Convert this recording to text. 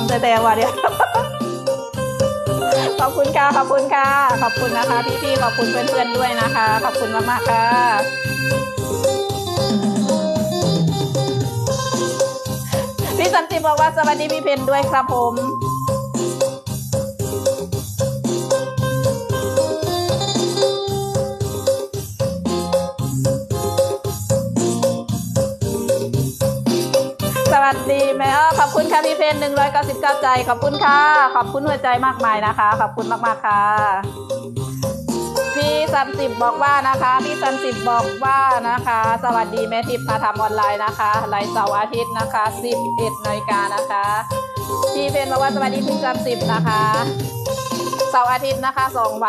ำแต่แต่ว่ะเดียวขอบคุณค่ะขอบคุณค่ะขอบคุณนะคะ พี่ๆขอบคุณเพื่อนๆด้วยนะคะ ขอบคุณมากๆค่ะพี่สันติบอกว่าสวัสดีพี่เพนด้วยครับผม วัสดีแม่อ้อขอบคุณค่ะพี่เพนหนึ่งร้อยเก้าสิบเก้าใจ ขอบคุณค่ะ ขอบคุณหัวใจมากมายนะคะ ขอบคุณมากๆค่ะ พี่สันติบบอกว่านะคะ พี่สันติบบอกว่านะคะ สวัสดีแม่ทิพย์มาทำออนไลน์นะคะไลฟ์เสาร์อาทิตย์นะคะ11นาฬิกานะคะ พี่เพนบอกว่าสวัสดีพี่สันติบนะคะ เสาร์อาทิตย์นะคะสองวัน